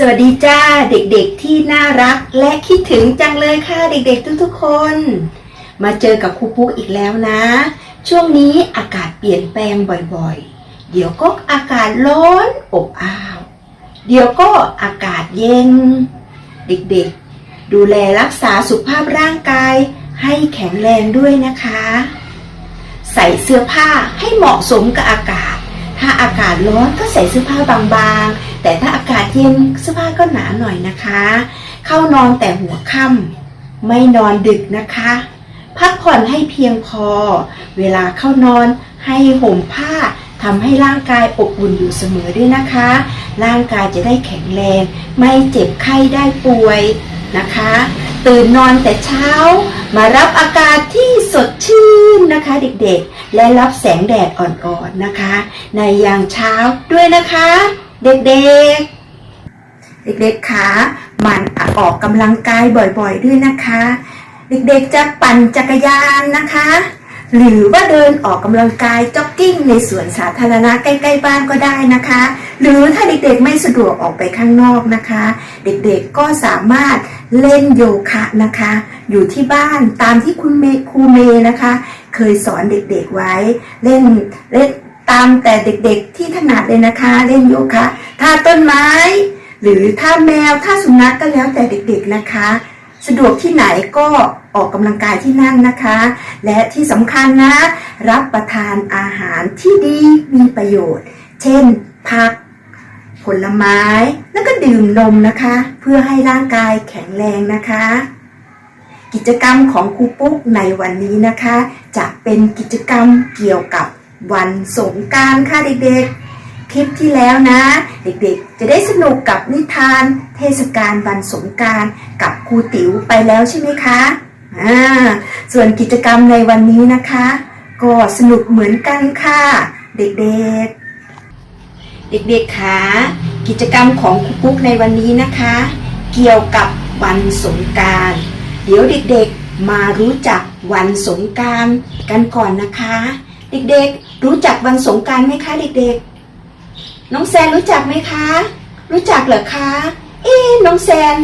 สวัสดีจ้าเด็กๆที่น่ารักและคิดถึงจังเลยค่ะเด็กๆทุกๆคน มาเจอกับครูปุ๊กอีกแล้วนะ ช่วงนี้อากาศเปลี่ยนแปลงบ่อยๆ เดี๋ยวก็อากาศร้อนอบอ้าว เดี๋ยวก็อากาศเย็น เด็กๆ ดูแลรักษาสุขภาพร่างกายให้แข็งแรงด้วยนะคะ ใส่เสื้อผ้าให้เหมาะสมกับอากาศ ถ้าอากาศร้อนก็ใส่เสื้อผ้าบางๆ แต่ถ้าอากาศเย็นเสื้อผ้าก็หนาหน่อยนะคะ เข้านอนแต่หัวค่ำไม่นอนดึกนะคะ พักผ่อนให้เพียงพอ เวลาเข้านอนให้ห่มผ้าทำให้ร่างกายอบอุ่นอยู่เสมอด้วยนะคะ ร่างกายจะได้แข็งแรง ไม่เจ็บไข้ได้ป่วยนะคะ ตื่นนอนแต่เช้า มารับอากาศที่สดชื่นนะคะ เด็กๆ และรับแสงแดดอ่อนๆนะคะ ในยามเช้าด้วยนะคะ เด็กๆ เด็กๆคะหมันออกกำลังกายบ่อยๆด้วยนะคะ เด็กๆจะปั่นจักรยานนะคะ หรือว่าเดินออกกำลังกายจ็อกกิ้งในสวนสาธารณะใกล้ๆบ้านก็ได้นะคะ หรือถ้าเด็กๆไม่สะดวกออกไปข้างนอกนะคะ เด็กๆก็สามารถเล่นโยคะนะคะ อยู่ที่บ้านตามที่คุณเมครูเมนะคะ เคยสอนเด็กๆไว้เล่นเล่น ตามแต่เด็กๆที่ถนัดเลยนะคะ เล่นโยคะท่าต้นไม้ หรือท่าแมวท่าสุนัขก็แล้วแต่เด็ก ๆนะคะ สะดวกที่ไหนก็ออกกำลังกายที่นั่นนะคะ และที่สำคัญนะ รับประทานอาหารที่ดีมีประโยชน์ เช่น ผัก ผลไม้ แล้วก็ดื่มนมนะคะ เพื่อให้ร่างกายแข็งแรงนะคะกิจกรรมของครูปุ๊กในวันนี้นะคะ จะเป็นกิจกรรมเกี่ยวกับ วันสงการค่ะเด็กๆ คลิปที่แล้วนะ เด็กๆ จะได้สนุกกับนิทาน เทศกาลวันสงการกับครูติ๋วไปแล้วใช่ไหมคะอ่าส่วนกิจกรรมในวันนี้นะคะ ก็สนุกเหมือนกันค่ะ เด็กๆ เด็กๆคะกิจกรรมของครูปุ๊กในวันนี้นะคะ เกี่ยวกับวันสงการเดี๋ยวเด็กๆมารู้จักวันสงการกันก่อนนะคะ เด็กๆ รู้จักวันสงการไหมคะเด็กๆ น้องแซนรู้จักไหมคะ รู้จักเหรอคะ เอ๊น้องแซน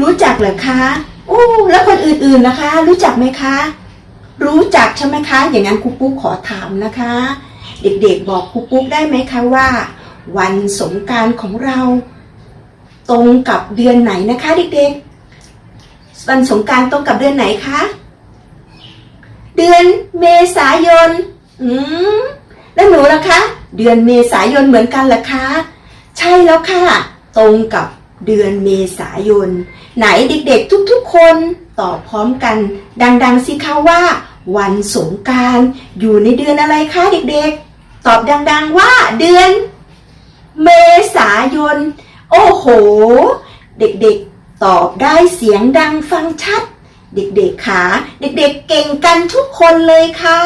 รู้จักเหรอคะโอ้แล้วคนอื่นๆนะคะ รู้จักไหมคะ รู้จักใช่ไหมคะ อย่างนั้นครูปุ๊กขอถามนะคะ เด็กๆ บอกครูปุ๊กได้ไหมคะว่า วันสงการของเรา ตรงกับเดือนไหนนะคะเด็กๆวันสงการตรงกับเดือนไหนคะเดือนเมษายน อืม แล้วหนูล่ะคะ เดือนเมษายนเหมือนกันเหรอคะ ใช่แล้วค่ะ ตรงกับเดือนเมษายน ไหนเด็กๆทุกๆคน ตอบพร้อมกัน ดังๆสิคะว่า วันสงการอยู่ในเดือนอะไรคะเด็กๆ ตอบดังๆว่าเดือน เมษายน โอ้โห เด็กๆ ตอบได้เสียงดังฟังชัด เด็กๆขาเด็กๆเก่งกันทุกคนเลยค่ะ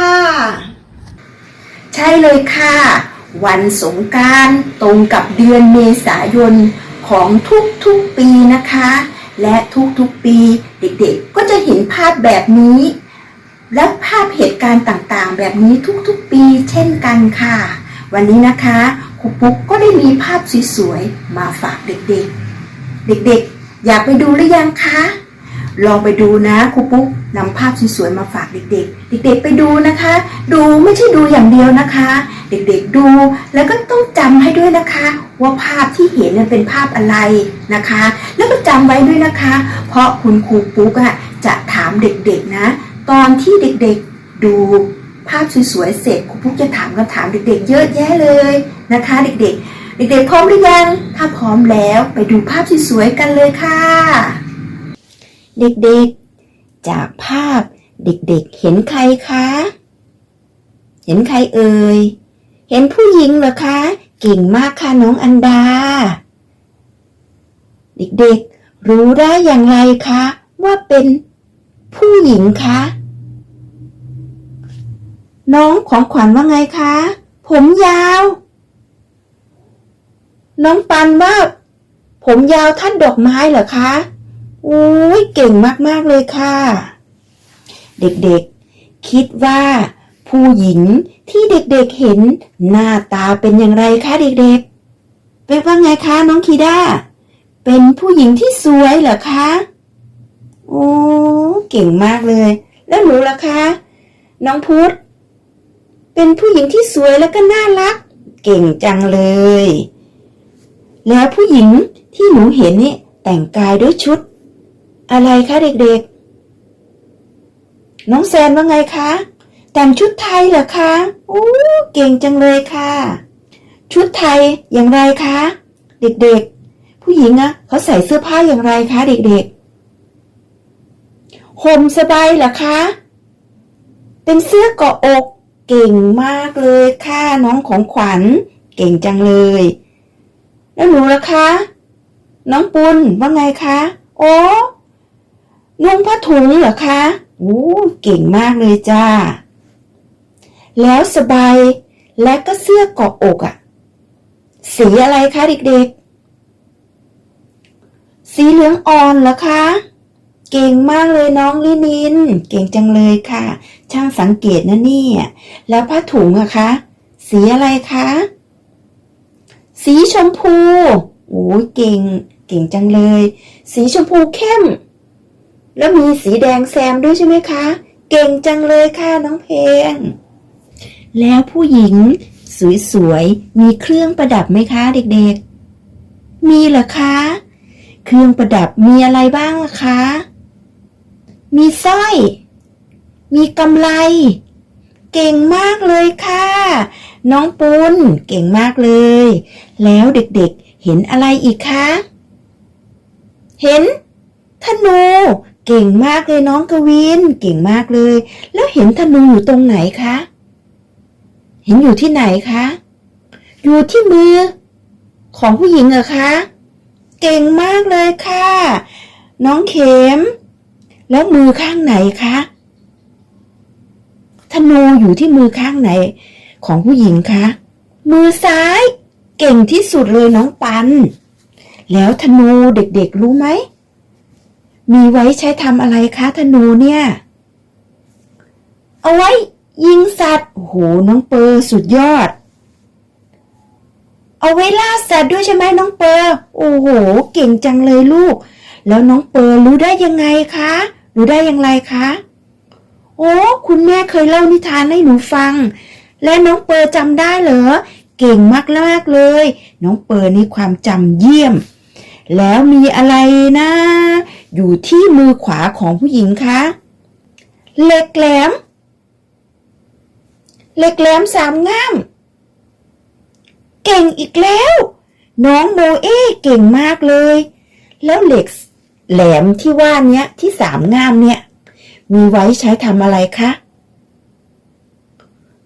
ใช่เลยค่ะ วันสงการตรงกับเดือนเมษายนของทุกๆปีนะคะ และทุกๆปีเด็กๆ ก็จะเห็นภาพแบบนี้ และภาพเหตุการณ์ต่างๆ แบบนี้ทุกๆปีเช่นกันค่ะ วันนี้นะคะครูปุ๊กก็ได้มีภาพสวยๆมาฝากเด็กๆ เด็กๆ อยากไปดูหรือยังคะ ลองไปดูนะครูปุ๊ก นำภาพสวยๆมาฝากเด็กๆ เด็กๆไปดูนะคะ ดูไม่ใช่ดูอย่างเดียวนะคะ เด็กๆดูแล้วก็ต้องจำให้ด้วยนะคะ ว่าภาพที่เห็นนั้นเป็นภาพอะไรนะคะ แล้วก็จำไว้ด้วยนะคะ เพราะคุณครูปุ๊กอะจะถามเด็กๆนะ ตอนที่เด็กๆดูภาพสวยๆเสร็จครูปุ๊กจะถามคำถามเด็กๆ เยอะแยะเลยนะคะ เด็กๆเด็กๆพร้อมหรือยัง ถ้าพร้อมแล้วไปดูภาพสวยๆกันเลยค่ะ เด็กๆ จากภาพเด็กๆ เห็นใครคะ เห็นใครเอ่ย เห็นผู้หญิงเหรอคะ เก่งมากค่ะน้องอันดา เด็กๆ รู้ได้อย่างไรคะ ว่าเป็นผู้หญิงคะ น้องของขวัญว่าไงคะ ผมยาว น้องปันว่า ผมยาวทัดดอกไม้เหรอคะ อ้ยเก่งมาก ๆ เลยค่ะ เด็กๆ คิดว่า ผู้หญิงที่เด็กๆเห็นหน้าตาเป็นอย่างไรคะเด็กๆเป็นว่าไงคะน้องคีด้าเป็นเป็นผู้หญิงที่สวยเหรอคะโอ้เก่งมากเลย แล้วหนูล่ะคะ น้องพุธเป็นผู้หญิงที่สวยแล้วก็น่ารัก เก่งจังเลย แล้วผู้หญิงที่หนูเห็นนี่แต่งกายด้วยชุด อะไรคะเด็กๆ น้องแซนว่าไงคะ แต่งชุดไทยเหรอคะโอ้เก่งจังเลยค่ะ ชุดไทยอย่างไรคะ เด็กๆ ผู้หญิงอะเขาใส่เสื้อผ้าอย่างไรคะ เด็กๆห่มสบายเหรอคะ เป็นเสื้อเกาะอก เก่งมากเลยค่ะน้องของขวัญ เก่งจังเลย แล้วหนูล่ะคะ น้องปุณว่าไงคะ โอ้ นุ่งผ้าถุงเหรอคะโอ้เก่งมากเลยจ้า แล้วสบายและก็เสื้อเกาะอกอะสีอะไรคะเด็กๆ สีเหลืองอ่อนเหรอคะ เก่งมากเลยน้องลินิน เก่งจังเลยค่ะ ช่างสังเกตนะเนี่ย แล้วผ้าถุงอะคะ สีอะไรคะ สีชมพู โอ้ยเก่ง เก่งจังเลย สีชมพูเข้ม แล้วมีสีแดงแซมด้วยใช่ไหมคะ เก่งจังเลยค่ะน้องเพลง แล้วผู้หญิง สวยๆ มีเครื่องประดับไหมคะเด็กๆ มีเหรอคะ เครื่องประดับมีอะไรบ้างล่ะคะ มีสร้อย มีกำไล เก่งมากเลยค่ะ น้องปุณเก่งมากเลย แล้วเด็กๆ เห็นอะไรอีกคะ เห็นธนู เก่งมากเลยน้องกวิน เก่งมากเลย แล้วเห็นธนูอยู่ตรงไหนคะ เห็นอยู่ที่ไหนคะ อยู่ที่มือ ของผู้หญิงเหรอคะ เก่งมากเลยค่ะ น้องเข็ม แล้วมือข้างไหนคะธนูอยู่ที่มือข้างไหน ของผู้หญิงคะ มือซ้าย เก่งที่สุดเลยน้องปัน แล้วธนูเด็กๆรู้ไหม มีไว้ใช้ทำอะไรคะธนูเนี่ย เอาไว้ ยิงสัตว์ โอ้โห น้องเปอร์สุดยอด เอาไว้ล่าสัตว์ด้วยใช่ไหมน้องเปอร์ โอ้โห เก่งจังเลยลูก แล้วน้องเปอร์รู้ได้ยังไงคะ รู้ได้อย่างไรคะ โอ้ คุณแม่เคยเล่านิทานให้หนูฟัง และน้องเปอร์จำได้เหรอ เก่งมากมากเลย น้องเปอร์นี่ความจำเยี่ยม แล้วมีอะไรนะ อยู่ที่มือขวาของผู้หญิงคะเหล็กแหลมเหล็กแหลมสามง่าม เก่งอีกแล้ว น้องโมเอเก่งมากเลย แล้วเหล็กแหลมที่ว่าเนี้ยที่สามง่ามเนี่ย มีไว้ใช้ทำอะไรคะ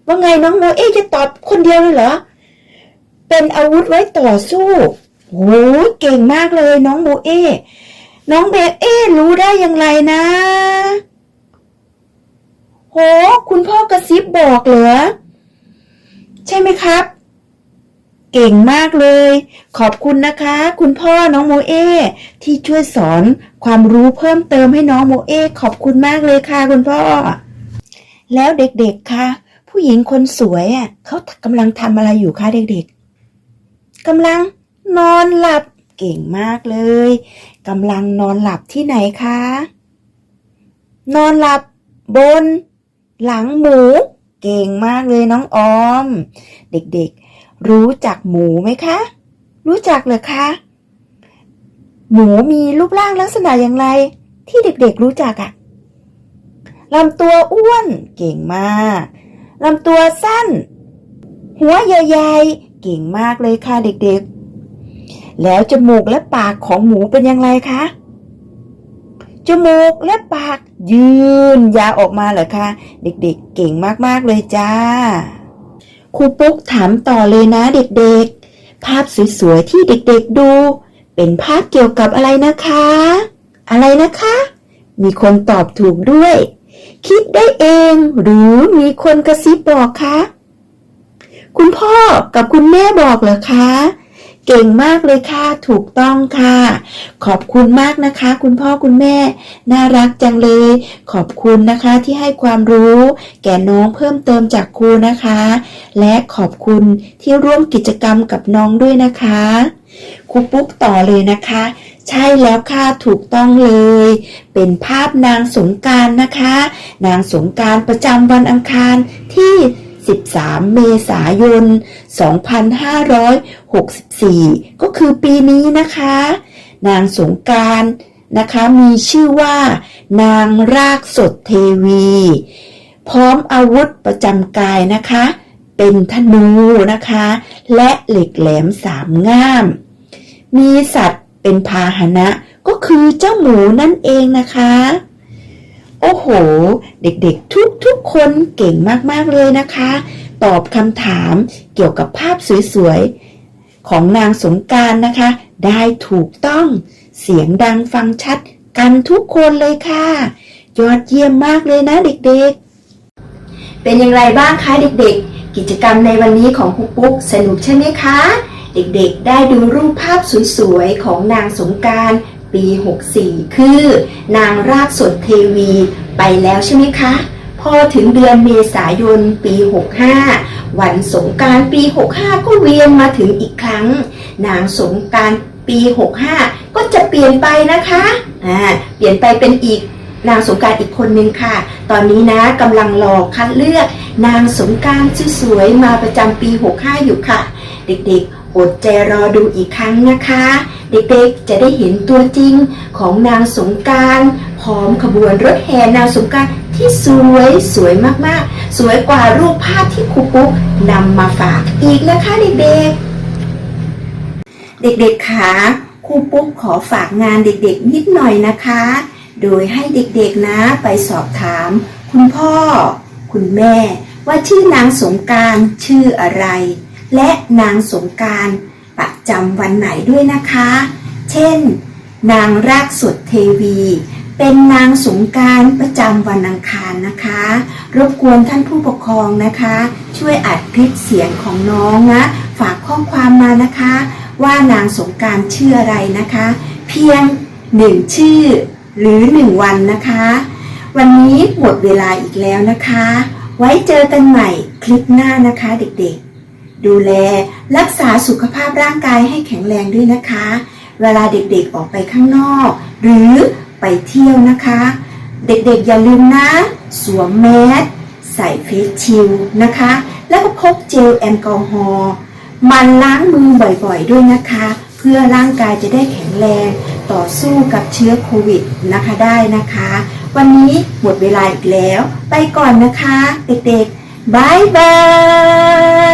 ว่าไงน้องโมเอจะตอบคนเดียวเลยเหรอ เป็นอาวุธไว้ต่อสู้โอ้เก่งมากเลยน้องโมเอ น้องเบเอรู้ได้อย่างไรนะ โห คุณพ่อกระซิบบอกเหรอ ใช่ไหมครับ เก่งมากเลย ขอบคุณนะคะ คุณพ่อน้องโมเอที่ช่วยสอนความรู้เพิ่มเติมให้น้องโมเอขอบคุณมากเลยค่ะคุณพ่อ แล้วเด็กๆคะผู้หญิงคนสวยอะเขากำลังทำอะไรอยู่คะเด็กๆกำลังนอนหลับ เก่งมากเลยกำลังนอนหลับที่ไหนคะ นอนหลับบน หลังหมู เก่งมากเลยน้องออม เด็กๆ รู้จักหมูไหมคะ รู้จักเหรอคะ หมูมีรูปร่างลักษณะอย่างไร ที่เด็กๆรู้จักอะลำตัวอ้วน เก่งมากลำตัวสั้น หัวใหญ่ๆ เก่งมากเลยค่ะเด็กๆ แล้วจมูกและปากของหมูเป็นอย่างไรคะ จมูกและปากยืนยาวออกมาเหรอคะ เด็กๆ เก่งมากๆเลยจ้า ครูปุ๊กถามต่อเลยนะเด็กๆ ภาพสวยๆที่เด็กๆดู เป็นภาพเกี่ยวกับอะไรนะคะ อะไรนะคะ มีคนตอบถูกด้วย คิดได้เองหรือมีคนกระซิบบอกคะ คุณพ่อกับคุณแม่บอกเหรอคะ เก่งมากเลยค่ะ ถูกต้องค่ะ ขอบคุณมากนะคะ คุณพ่อคุณแม่ น่ารักจังเลย ขอบคุณนะคะที่ให้ความรู้ แก่น้องเพิ่มเติมจากครูนะคะ และขอบคุณที่ร่วมกิจกรรมกับน้องด้วยนะคะครูปุ๊กต่อเลยนะคะ ใช่แล้วค่ะถูกต้องเลย เป็นภาพนางสงการนะคะ นางสงการประจำวันอังคารที่ 13 เมษายน 2564 ก็คือปีนี้นะคะ นางสงการนะคะมีชื่อว่า นางรากสดเทวี พร้อมอาวุธประจำกายนะคะ เป็นธนูนะคะ และเหล็กแหลมสามง่าม มีสัตว์เป็นพาหนะก็คือเจ้าหมูนั่นเองนะคะ โอ้โห เด็กๆ ทุกๆ คนเก่งมากๆเลยนะคะ ตอบคำถามเกี่ยวกับภาพสวยๆ ของนางสงการนะคะ ได้ถูกต้องเสียงดังฟังชัดกันทุกคนเลยค่ะ ยอดเยี่ยมมากเลยนะเด็กๆ เป็นอย่างไรบ้างคะเด็กๆ กิจกรรมในวันนี้ของครูปุ๊กสนุกใช่ไหมคะ เด็กๆ ได้ดูรูปภาพสวยๆ ของนางสงการ ปี 64 คือนางรากสดเทวีไปแล้วใช่ไหมคะ พอถึงเดือนเมษายนปี 65 วันสงการปี 65 ก็เวียนมาถึงอีกครั้ง นางสงการปี 65 ก็จะเปลี่ยนไปนะคะอ่าเปลี่ยนไปเป็นอีกนางสงการอีกคนนึงค่ะ ตอนนี้นะกำลังรอคัดเลือก นางสงกรารสวยๆมาประจำปี 65 อยู่ค่ะ เด็กๆ อดใจรอดูอีกครั้งนะคะ เด็กๆจะได้เห็นตัวจริงของนางสงการพร้อมขบวนรถแห่นางสงการที่สวยสวยมากๆ สวยกว่ารูปภาพที่ครูปุ๊กนำมาฝากอีกนะคะเด็กๆ เด็กๆคะครูปุ๊กขอฝากงานเด็กๆนิดหน่อยนะคะ โดยให้เด็กๆนะไปสอบถาม คุณพ่อ คุณแม่ ว่าชื่อนางสงการชื่ออะไร และนางสงการประจำวันไหนด้วยนะคะ เช่น นางรากสดเทวี เป็นนางสงการประจำวันอังคารนะคะ รบกวนท่านผู้ปกครองนะคะ ช่วยอัดคลิปเสียงของน้องนะ ฝากข้อความมานะคะ ว่านางสงการชื่ออะไรนะคะ เพียงหนึ่งชื่อหรือหนึ่งวันนะคะ วันนี้หมดเวลาอีกแล้วนะคะ ไว้เจอกันใหม่คลิปหน้านะคะเด็กๆ ดูแลรักษาสุขภาพร่างกายให้แข็งแรงด้วยนะคะ เวลาเด็กๆออกไปข้างนอก หรือไปเที่ยวนะคะ เด็กๆอย่าลืมนะ สวมแมสใส่เฟสชิลนะคะ แล้วก็พกเจลแอลกอฮอล์มันล้างมือบ่อยๆด้วยนะคะ เพื่อร่างกายจะได้แข็งแรงต่อสู้กับเชื้อโควิดนะคะได้นะคะ วันนี้หมดเวลาอีกแล้ว ไปก่อนนะคะ เด็กๆบายบาย